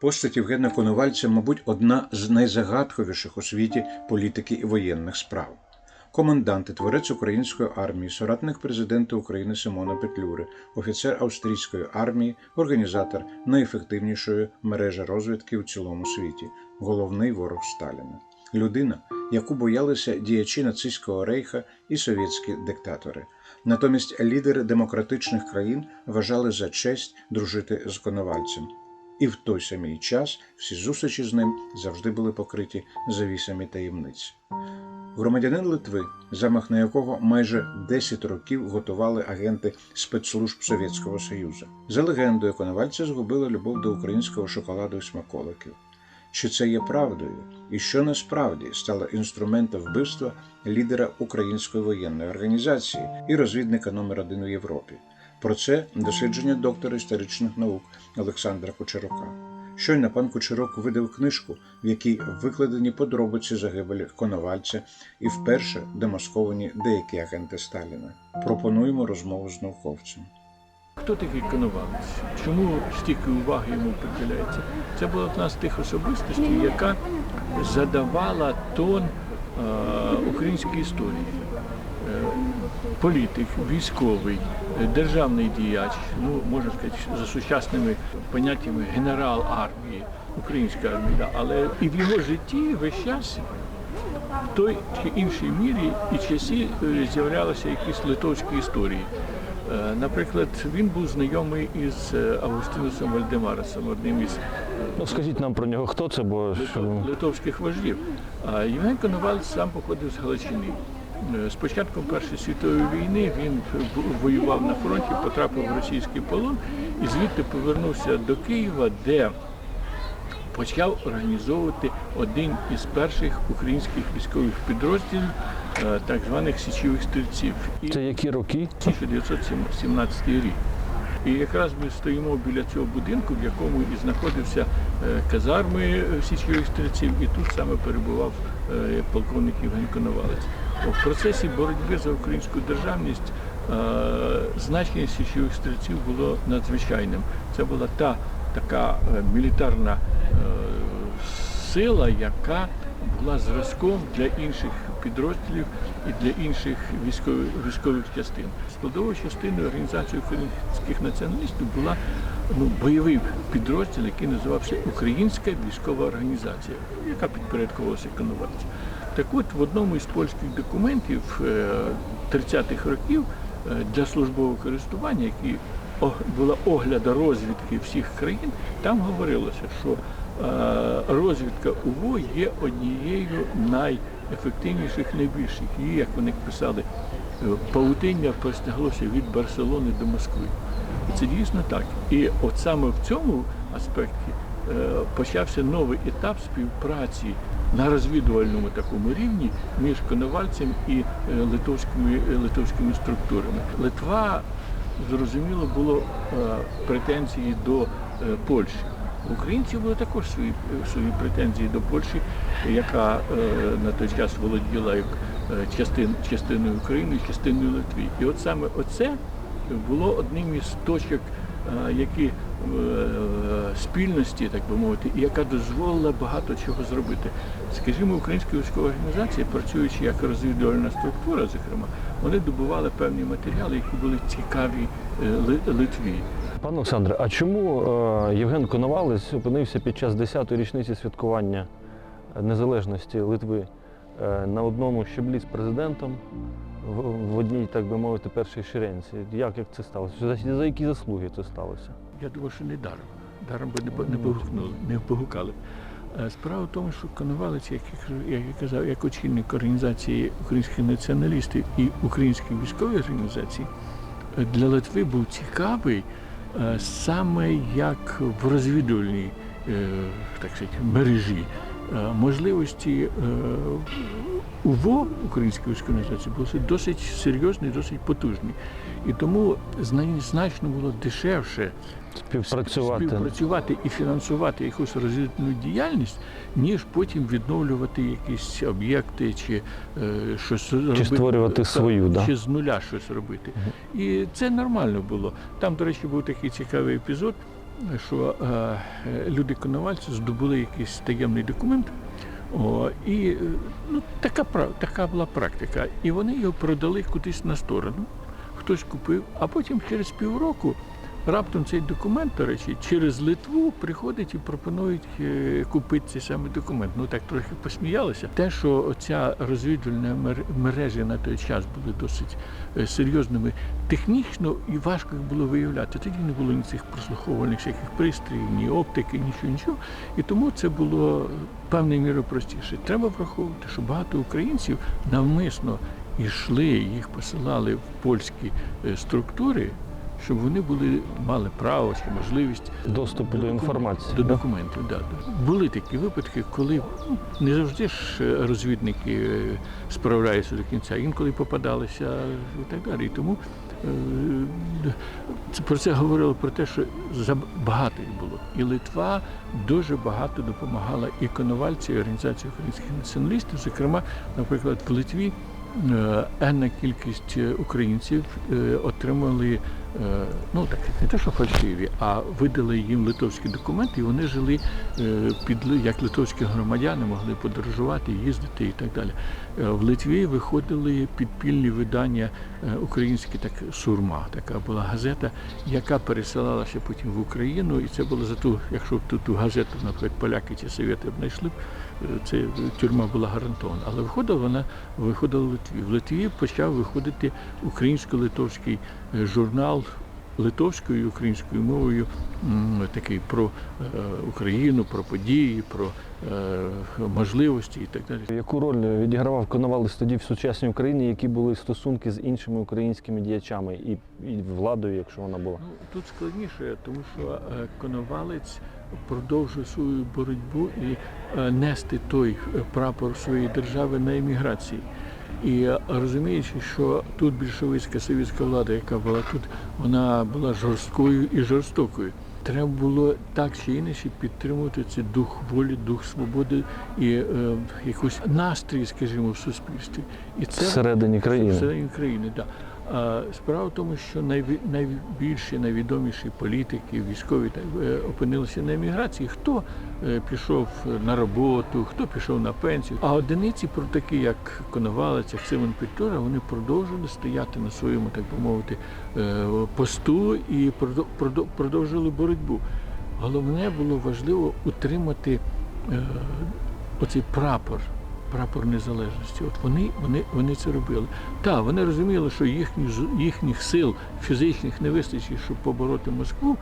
Постать Євгена Коновальця, мабуть, одна з найзагадковіших у світі політики і воєнних справ. Комендант і творець української армії, соратник президента України Симона Петлюри, офіцер австрійської армії, організатор найефективнішої мережі розвідки у цілому світі, головний ворог Сталіна. Людина, яку боялися діячі нацистського рейха і совєтські диктатори. Натомість лідери демократичних країн вважали за честь дружити з Коновальцем. І в той самий час всі зустрічі з ним завжди були покриті завісами таємниць. Громадянин Литви, замах на якого майже 10 років готували агенти спецслужб Совєтського Союзу. За легендою, Коновальця згубила любов до українського шоколаду і смаколиків. Чи це є правдою? І що насправді стало інструментом вбивства лідера української воєнної організації і розвідника номер один у Європі? Про це дослідження доктора історичних наук Олександра Кучерука. Щойно пан Кучерок видав книжку, в якій викладені подробиці загибелі Коновальця і вперше демасковані деякі агенти Сталіна. Пропонуємо розмову з науковцем. Хто такий Коновалець? Чому стільки уваги йому приділяється? Це була одна з тих особистостей, яка задавала тон е, української історії. Політик, військовий, е, державний діяч, ну можна сказати, за сучасними поняттями генерал армії, української армії, да, але і в його житті весь час в той чи іншій мірі і часі е, з'являлися якісь литовські історії. Е, Наприклад, він був знайомий із Августинусом Вальдемарасом, одним із Ну, скажіть нам про нього, хто це, бо литовських вождів. А Євген Коновалець сам походив з Галичини. Е, З початком Першої світової війни він воював на фронті, потрапив в російський полон і звідти повернувся до Києва, де почав організовувати один із перших українських військових підрозділів, е, так званих січових стрільців. Це які роки? 1917 рік. І якраз ми стоїмо біля цього будинку, в якому і знаходився е, казарми е, січових стрільців, і тут саме перебував е, полковник Євген Коновалець. В процесі боротьби за українську державність е, значення січових стрільців було надзвичайним. Це була та така е, мілітарна е, сила, яка була зразком для інших підрозділів і для інших військових, військових частин. Складовою частиною організації українських націоналістів була ну, бойовий підрозділ, який називався Українська військова організація, яка підпорядковувалася Коновальцю. Так от в одному із польських документів е, 30-х років е, для службового користування, о- була огляда розвідки всіх країн, там говорилося, що е, розвідка УВО є однією найефективніших, найбільших. Її, як вони писали, е, павутиння простяглося від Барселони до Москви. І це дійсно так. І от саме в цьому аспекті е, почався новий етап співпраці на розвідувальному такому рівні між Коновальцем і е, литовськими, е, литовськими структурами. Литва, зрозуміло, було е, претензії до Польщі. Українців були також свої, свої претензії до Польщі, яка на той час володіла як частин, частиною України, частиною Литви. І от саме оце було одним із точок, які е, спільності, так би мовити, яка дозволила багато чого зробити. Скажімо, українська військова організація, працюючи як розвідувальна структура, зокрема, вони добували певні матеріали, які були цікаві е, Литві. Пане Олександре, а чому е, Євген Коновалець опинився під час 10-ї річниці святкування незалежності Литви е, на одному щеблі з президентом в, одній, так би мовити, першій ширенці? Як, як це сталося? За, за які заслуги це сталося? Я думаю, що не даром. Даром би не, не погукнули, не погукали. Е, Справа в тому, що Коновалець, як я, кажу- як я казав, як очільник організації українських націоналістів і української військової організації, е, для Литви був цікавий е, саме як в розвідувальній так сказати, мережі. Можливості УВО української військової організації були досить серйозні, досить потужні. І тому значно було дешевше Співпрацювати. співпрацювати і фінансувати якусь розвідувальну діяльність, ніж потім відновлювати якісь об'єкти чи е, щось робити, створювати та, свою, да. чи з нуля щось робити. І це нормально було. Там, до речі, був такий цікавий епізод. що е, е, люди Коновальці здобули якийсь таємний документ. О, і е, ну, така, така була практика. І вони його продали кудись на сторону. Хтось купив, а потім через півроку раптом цей документ, до речі, через Литву приходить і пропонують е, купити цей самий документ. Ну так трохи посміялися. Те, що ця розвідувальна мер- мережі на той час були досить е, серйозними, технічно і важко їх було виявляти. Тоді не було ні цих прослуховувальних всяких пристроїв, ні оптики, нічого, нічого. І тому це було певною мірою простіше. Треба враховувати, що багато українців навмисно йшли, їх посилали в польські е, структури, щоб вони були мали право чи можливість Доступ до документів, інформації. До документів, да, да. Були такі випадки, коли ну, не завжди ж е, розвідники е, справляються до кінця, інколи попадалися і так далі. І тому е, про це говорили про те, що заб- багато їх було. І Литва дуже багато допомагала і Коновальці, і організації українських націоналістів. Зокрема, наприклад, в Литві енна кількість е, українців е, отримали е, ну так не те, що фальшиві, а видали їм литовські документи, і вони жили е, під як литовські громадяни, могли подорожувати, їздити і так далі. Е, В Литві виходили підпільні видання е, українські, так сурма, така була газета, яка пересилалася потім в Україну, і це було за ту, якщо б ту, ту газету, наприклад, поляки чи совєти б знайшли, е, це тюрма була гарантована. Але виходила вона виходила в Литві. В Литві почав виходити українсько-литовський е, журнал литовською і українською мовою, такий про е, Україну, про події, про е, можливості і так далі. Яку роль відігравав Коновалець тоді в сучасній Україні, які були стосунки з іншими українськими діячами і, і владою, якщо вона була? Ну, тут складніше, тому що е, Коновалець продовжує свою боротьбу і нести той прапор своєї держави на еміграції. І розуміючи, що тут більшовицька совєтська влада, яка була тут, вона була жорсткою і жорстокою. Треба було так чи інакше підтримувати цей дух волі, дух свободи і е, якийсь настрій, скажімо, в суспільстві. І це Всередині країни. Всередині країни, так. А справа в тому, що найбільші, найвідоміші політики, військові е, опинилися на еміграції. Хто е, пішов на роботу, хто пішов на пенсію. А одиниці, про такі як Коновалець, як Симон Петлюра, вони продовжували стояти на своєму, так би мовити, е, посту і продо- продо- боротьбу. Головне було важливо утримати оцей прапор, прапор незалежності. От вони, вони, вони це робили. Так, вони розуміли, що їхніх, їхніх сил фізичних не вистачить, щоб побороти Москву,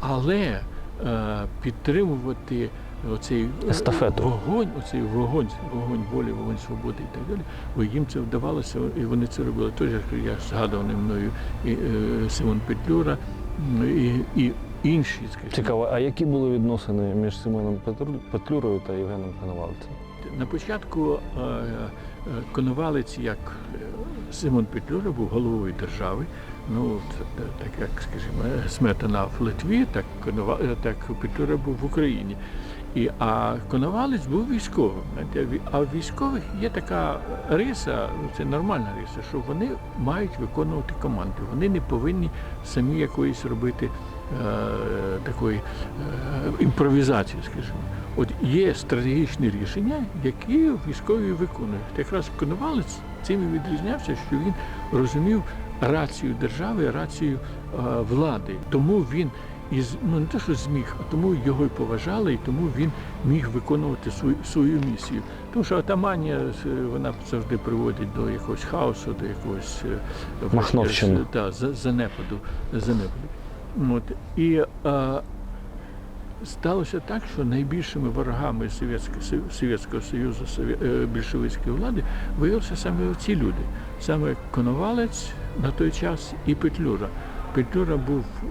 але е, підтримувати оцей е, Естафету. вогонь, оцей вогонь, вогонь волі, вогонь свободи і так далі. Бо їм це вдавалося, і вони це робили. Тож, як я згадуваний мною і, е, Симон Петлюра і, і інші, скажімо. Цікаво, а які були відносини між Симоном Петлюрою та Євгеном Коновальцем? На початку е, е, Коновалець, як е, Симон Петлюра, був головою держави. Ну, так як, скажімо, Сметана в Литві, так, так Петлюра був в Україні. І, а Коновалець був військовим. а в військових є така риса, ну, це нормальна риса, що вони мають виконувати команди. Вони не повинні самі якоїсь робити е, такої е, імпровізації, скажімо. От є стратегічні рішення, які військові виконують. Якраз Коновалець цим і відрізнявся, що він розумів рацію держави, рацію е, влади. Тому він із ну не те, що зміг, а тому його й поважали, і тому він міг виконувати свою свою місію. Тому що атаманія е, вона завжди приводить до якогось хаосу, до якогось е, Махновщини. та, занепаду. занепаду. От. І е, сталося так, що найбільшими ворогами Совєтського, Союзу, е, більшовицької влади виявилися саме ці люди. Саме Коновалець на той час і Петлюра. Петлюра був е,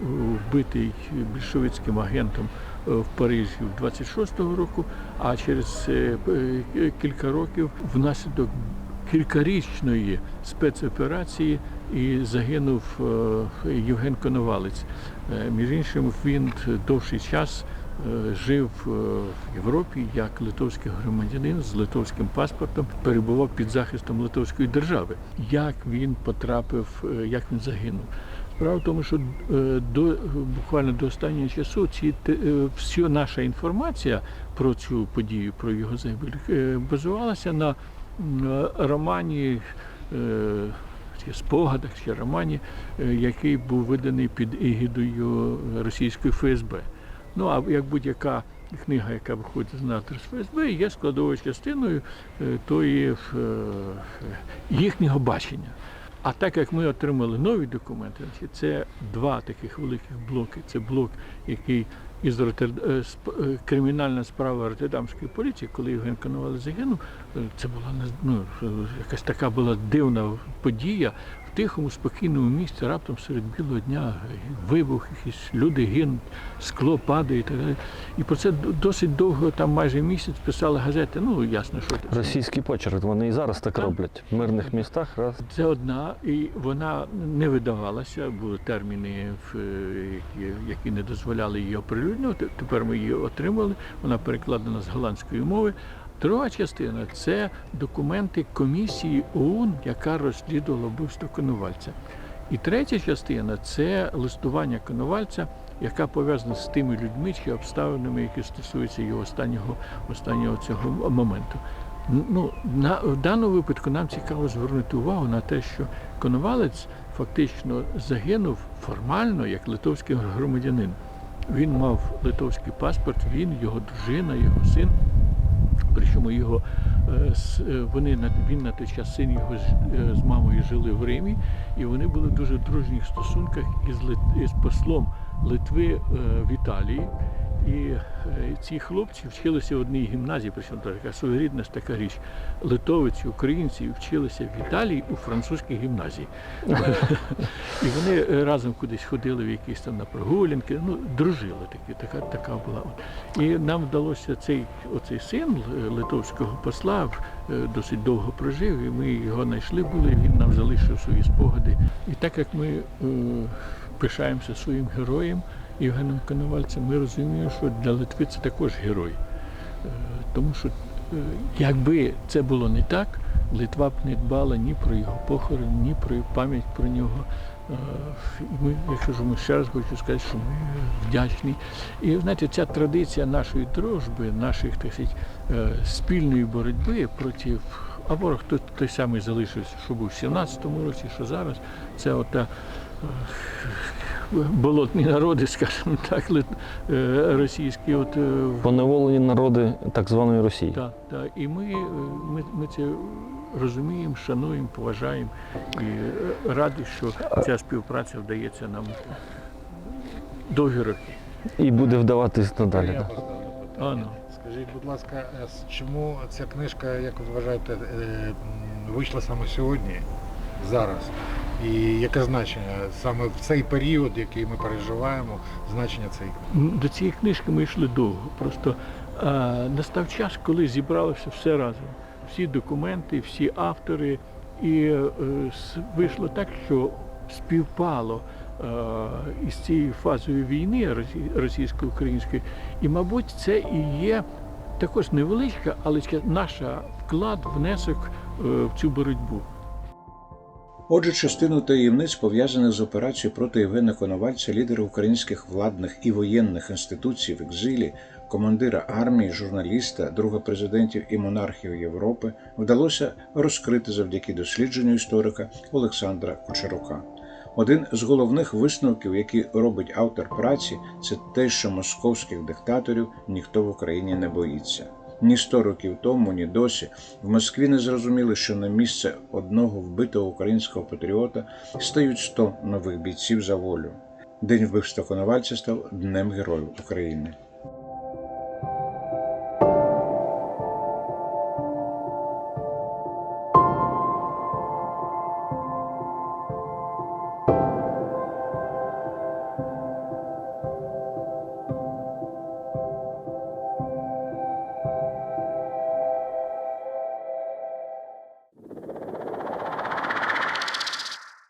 вбитий більшовицьким агентом е, в Парижі в 26-го року, а через кілька років внаслідок кількарічної спецоперації і загинув Євген Коновалець. Між іншим, він довший час жив е, в Європі як литовський громадянин з литовським паспортом, перебував під захистом литовської держави. Як він потрапив, е, як він загинув? Справа в тому, що е, до буквально до останнього часу ці е, вся наша інформація про цю подію, про його загибель, е, базувалася на романі. е, спогадах чи романі, е, який був виданий під егідою російської ФСБ. Ну а як будь-яка книга, яка виходить з надр з ФСБ, є складовою частиною е, тої е, їхнього бачення. А так як ми отримали нові документи, це два таких великих блоки. Це блок, який із Ротер... е, кримінальна справа Роттердамської поліції, коли Євген Коновалець загинув, це була ну, якась така була дивна подія. Тихому, спокійному місці раптом серед білого дня е, вибух, якісь люди гинуть, скло падає і так далі. І про це досить довго, там майже місяць писали газети. Ну ясно, що це. Російський почерк, вони і зараз так роблять. В мирних містах раз. Це одна, і вона не видавалася, були терміни, які, які не дозволяли її оприлюднювати. Тепер ми її отримали. Вона перекладена з голландської мови. Друга частина це документи комісії ОУН, яка розслідувала вбивство Коновальця. І третя частина це листування Коновальця, яка пов'язана з тими людьми чи обставинами, які стосуються його останнього, останнього цього моменту. Ну, на, в даному випадку нам цікаво звернути увагу на те, що Коновалець фактично загинув формально як литовський громадянин. Він мав литовський паспорт, він, його дружина, його син. Причому його е, е, вони він на той час син його з, е, з мамою жили в Римі, і вони були в дуже дружніх стосунках із із послом Литви в Італії. І е, ці хлопці вчилися в одній гімназії, причому така своєрідна ж така річ. Литовиці, українці вчилися в Італії у французькій гімназії. І вони разом кудись ходили в якісь там на прогулянки, ну, дружили такі, така, така була. І нам вдалося цей оцей син е, литовського посла е, досить довго прожив, і ми його знайшли були, він нам залишив свої спогади. І так як ми пишаємося своїм героєм Євгеном Коновальцем, ми розуміємо, що для Литви це також герой. Е, Тому що е, якби це було не так, Литва б не дбала ні про його похорон, ні про пам'ять про нього. Е, і Ми, якщо ж ми ще раз хочу сказати, що ми вдячні. І знаєте, ця традиція нашої дружби, наших так сказати, спільної боротьби проти а ворог той, той самий залишився, що був в 17-му році, що зараз. Це ота болотні народи, скажімо так, е, російські. От, е, Поневолені народи так званої Росії. так, так. І ми, е, ми, ми це розуміємо, шануємо, поважаємо і раді, що ця співпраця вдається нам довгі роки. І буде вдаватись надалі. Я Да. А, ну. Скажіть, будь ласка, чому ця книжка, як ви вважаєте, вийшла саме сьогодні, зараз? І яке значення саме в цей період, який ми переживаємо, значення цієї книги? До цієї книжки ми йшли довго. Просто а, настав час, коли зібралося все разом. Всі документи, всі автори. І е, вийшло так, що співпало е, із цією фазою війни російсько-української. І, мабуть, це і є також невеличка, але наша вклад, внесок е, в цю боротьбу. Отже, частину таємниць, пов'язаних з операцією проти Євгена Коновальця, лідера українських владних і воєнних інституцій в екзилі, командира армії, журналіста, друга президентів і монархів Європи, вдалося розкрити завдяки дослідженню історика Олександра Кучерука. Один з головних висновків, які робить автор праці, це те, що московських диктаторів ніхто в Україні не боїться. Ні сто років тому, ні досі в Москві не зрозуміли, що на місце одного вбитого українського патріота стають 100 нових бійців за волю. День вбивства Коновальця став Днем Героїв України.